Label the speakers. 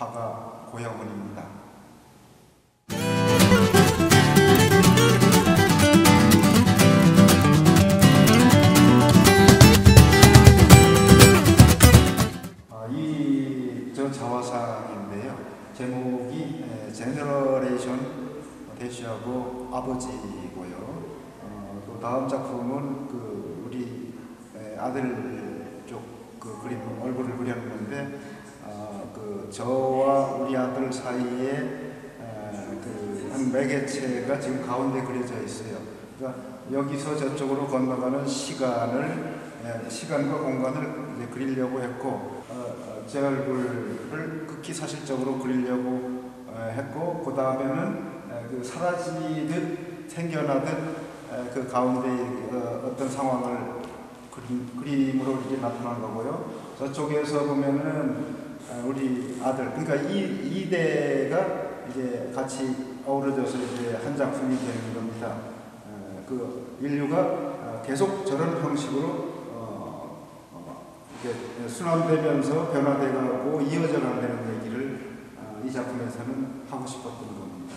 Speaker 1: 화가 고영원입니다. 아, 이저 자화상인데요. 제목이 에, 제너레이션 대쉬하고 아버지고요. 어, 또 다음 작품은 그 우리 에, 아들 쪽 그 그림 얼굴을 그렸는데 어, 그 저와 우리 아들 사이에 그한 매개체가 지금 가운데 그려져 있어요. 그러니까 여기서 저쪽으로 건너가는 시간을 에, 시간과 공간을 그리려고 했고 어, 어, 제 얼굴을 극히 사실적으로 그리려고 어, 했고 그 다음에는 그 사라지듯 생겨나듯 에, 그 가운데 어, 어떤 상황을 그림, 그림 으로 이렇게 나타난 거고요. 저쪽에서 보면은 아들 그러니까 이 이대가 이제 같이 어우러져서 이제 한 작품이 되는 겁니다. 어, 그 인류가 어, 계속 저런 형식으로 어, 순환되면서 변화돼가고 이어져 간다는 얘기를 어, 이 작품에서는 하고 싶었던 겁니다.